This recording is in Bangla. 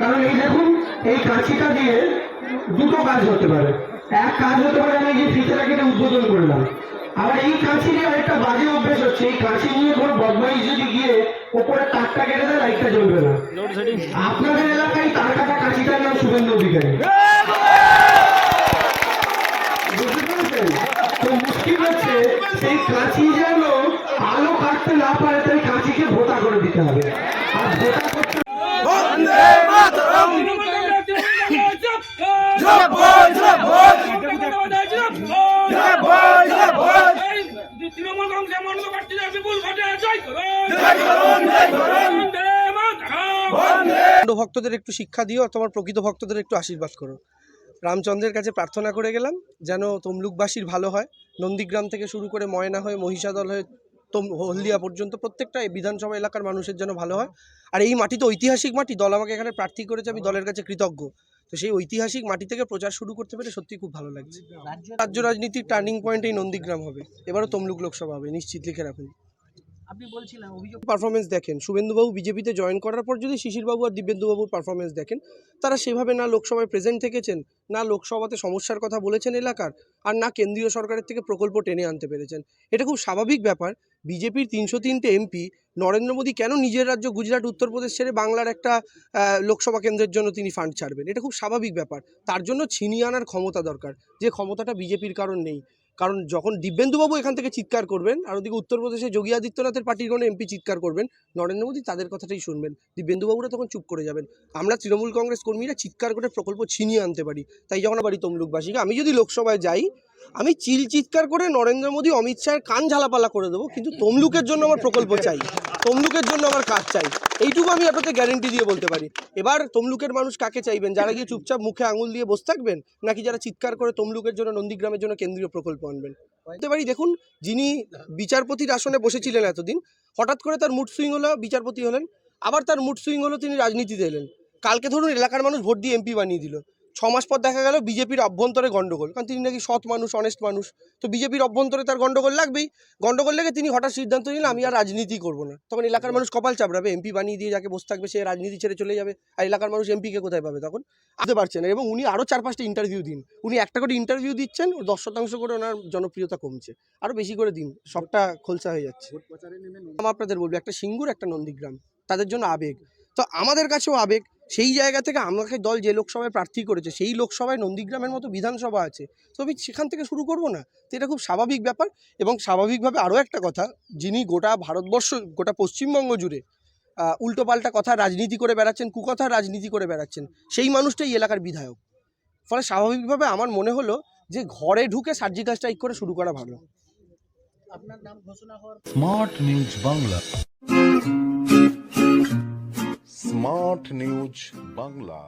কারণ এই দেখুন এই কাঁচিটা দিয়ে দুটো কাজ হতে পারে এক কাজ হতে পারে আমি যে ফিতেটাকে উদ্বোধন করলাম আবার এই কাঁচি নিয়ে আরেকটা বাজে অভ্যেস হচ্ছে এই কাঁচি নিয়ে কোনো বদমাইশ যদি গিয়ে ওপরে তারটা কেটে দেয় লাইটটা জ্বলবে না আপনাদের এলাকায় তার কাটা কাঁচিটার নাম শুভেন্দু অধিকারী। কাঁচিকে ভোতা করে দিতে হবে। আর ভোতা করতে তৃণমূল কংগ্রেসের মনোনয়ন প্রার্থীদের বিপুল ভোটে জয় করুন বন্দে। মাতরম ভণ্ড ভক্তদের একটু শিক্ষা দিও তোমার প্রকৃত ভক্তদের একটু আশীর্বাদ করো। রামচন্দ্রের কাছে প্রার্থনা করে গেলাম যেন তমলুকবাসীর ভালো হয়। নন্দীগ্রাম থেকে শুরু করে ময়না হয়ে মহিষাদল হয়ে তম হলদিয়া পর্যন্ত প্রত্যেকটা বিধানসভা এলাকার মানুষের জন্য ভালো হয়। আর এই মাটি তো ঐতিহাসিক মাটি দল আমাকে এখানে প্রার্থী করেছে আমি দলের কাছে কৃতজ্ঞ। তো সেই ঐতিহাসিক মাটি থেকে প্রচার শুরু করতে পেরে সত্যি খুব ভালো লাগছে। রাজ্য রাজনীতির টার্নিং পয়েন্ট এই নন্দীগ্রাম হবে। এবারও তমলুক লোকসভা হবে নিশ্চিত লিখে রাখুন। আপনি বলছিলেন অভিযোগ পারফরমেন্স দেখেন? শুভেন্দুবাবু বিজেপিতে জয়েন করার পর যদি শিশিরবাবু আর দিব্যেন্দুবাবুর পারফরমেন্স দেখেন তারা সেভাবে না লোকসভায় প্রেজেন্ট থেকেছেন না লোকসভাতে সমস্যার কথা বলেছেন এলাকার আর না কেন্দ্রীয় সরকারের থেকে প্রকল্প টেনে আনতে পেরেছেন। এটা খুব স্বাভাবিক ব্যাপার। বিজেপির তিনশো তিনটে এমপি নরেন্দ্র মোদী কেন নিজের রাজ্য গুজরাট, উত্তরপ্রদেশ ছেড়ে বাংলার একটা লোকসভা কেন্দ্রের জন্য তিনি ফান্ড ছাড়বেন? এটা খুব স্বাভাবিক ব্যাপার। তার জন্য ছিনিয়ে আনার ক্ষমতা দরকার, যে ক্ষমতাটা বিজেপির কারণ নেই। কারণ যখন দিব্যেন্দুবাবু এখান থেকে চিৎকার করবেন, আর ওদিকে উত্তরপ্রদেশে যোগী আদিত্যনাথের পার্টির কোনো এমপি চিৎকার করবেন, নরেন্দ্র মোদী তাদের কথাটাই শুনবেন। দিব্যেন্দুবাবুরা তখন চুপ করে যাবেন। আমরা তৃণমূল কংগ্রেস কর্মীরা চিৎকার করে প্রকল্প ছিনিয়ে আনতে পারি। তাই যখন বাড়ি তমলুকবাসীকে, আমি যদি লোকসভায় যাই আমি চিল চিৎকার করে নরেন্দ্র মোদী, অমিত শাহের কান ঝালাপালা করে দেবো, কিন্তু তমলুকের জন্য আমার প্রকল্প চাই। তমলুকের জন্য আমার কাজ চাই। এইটুকু আমি আপনাদের গ্যারেন্টি দিয়ে বলতে পারি। এবার তমলুকের মানুষ কাকে চাইবেন? যারা গিয়ে চুপচাপ মুখে আঙুল দিয়ে বসে থাকবেন, নাকি যারা চিৎকার করে তমলুকের জন্য, নন্দীগ্রামের জন্য কেন্দ্রীয় প্রকল্প আনবেন? বলতে পারি, দেখুন, যিনি বিচারপতির আসনে বসেছিলেন এতদিন, হঠাৎ করে তার মুড সুইং হলো, বিচারপতি হলেন, আবার তার মুড সুইং হলো, তিনি রাজনীতিতে এলেন। কালকে ধরুন, এলাকার মানুষ ভোট দিয়ে এমপি বানিয়ে দিল। ছ মাস পর দেখা গেল বিজেপির অভ্যন্তরে গণ্ডগোল কারণ তিনি নাকি সৎ মানুষ অনেস্ট মানুষ। তো বিজেপির অভ্যন্তরে তার গন্ডগোল লাগবেই। গণ্ডগোল লেগে তিনি হঠাৎ সিদ্ধান্ত নিলেন আমি আর রাজনীতি করব না। তখন এলাকার মানুষ কপাল চাপড়াবে এমপি বানিয়ে দিয়ে যাকে বসে থাকবে সে রাজনীতি ছেড়ে চলে যাবে আর এলাকার মানুষ এমপিকে কোথায় পাবে তখন? আসতে পারছে না। এবং উনি আরও চার পাঁচটা ইন্টারভিউ দিন। উনি একটা করে ইন্টারভিউ দিচ্ছেন দশ শতাংশ করে ওনার জনপ্রিয়তা কমছে। আরও বেশি করে দিন সবটা খোলসা হয়ে যাচ্ছে। আমি আপনাদের বলব একটা সিঙ্গুর একটা নন্দীগ্রাম। তাদের জন্য আবেগ। তো আমাদের কাছেও আবেগ। সেই জায়গা থেকে আমাকে দল যে লোকসভায় প্রার্থী করেছে, সেই লোকসভায় নন্দীগ্রামের মতো বিধানসভা আছে। তো আমি সেখান থেকে শুরু করব না? তো এটা খুব স্বাভাবিক ব্যাপার। এবং স্বাভাবিকভাবে আরও একটা কথা, যিনি গোটা ভারতবর্ষ, গোটা পশ্চিমবঙ্গ জুড়ে উল্টোপাল্টা কথা, রাজনীতি করে বেড়াচ্ছেন কুকথা রাজনীতি করে বেড়াচ্ছেন, সেই মানুষটাই এলাকার বিধায়ক। ফলে স্বাভাবিকভাবে আমার মনে হলো যে ঘরে ঢুকে সার্জিক্যাল স্ট্রাইক করে শুরু করা ভালো। আপনার নাম ঘোষণা হওয়ার smart news Bangla. Smart news Bangla.